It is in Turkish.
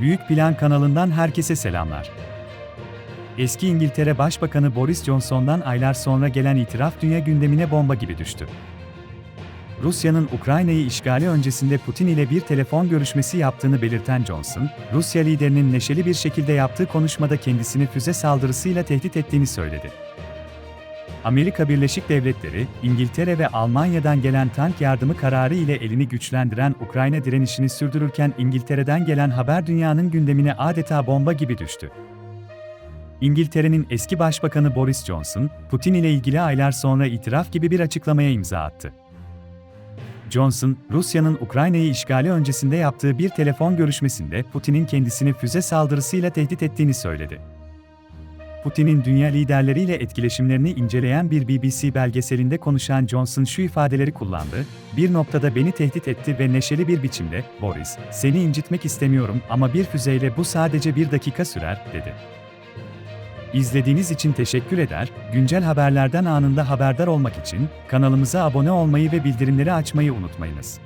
Büyük Plan kanalından herkese selamlar. Eski İngiltere Başbakanı Boris Johnson'dan aylar sonra gelen itiraf dünya gündemine bomba gibi düştü. Rusya'nın Ukrayna'yı işgali öncesinde Putin ile bir telefon görüşmesi yaptığını belirten Johnson, Rusya liderinin neşeli bir şekilde yaptığı konuşmada kendisini füze saldırısıyla tehdit ettiğini söyledi. Amerika Birleşik Devletleri, İngiltere ve Almanya'dan gelen tank yardımı kararı ile elini güçlendiren Ukrayna direnişini sürdürürken İngiltere'den gelen haber dünyanın gündemine adeta bomba gibi düştü. İngiltere'nin eski başbakanı Boris Johnson, Putin ile ilgili aylar sonra itiraf gibi bir açıklamaya imza attı. Johnson, Rusya'nın Ukrayna'yı işgali öncesinde yaptığı bir telefon görüşmesinde Putin'in kendisini füze saldırısıyla tehdit ettiğini söyledi. Putin'in dünya liderleriyle etkileşimlerini inceleyen bir BBC belgeselinde konuşan Johnson şu ifadeleri kullandı, bir noktada beni tehdit etti ve neşeli bir biçimde, Boris, seni incitmek istemiyorum ama bir füzeyle bu sadece bir dakika sürer, dedi. İzlediğiniz için teşekkür eder, güncel haberlerden anında haberdar olmak için kanalımıza abone olmayı ve bildirimleri açmayı unutmayınız.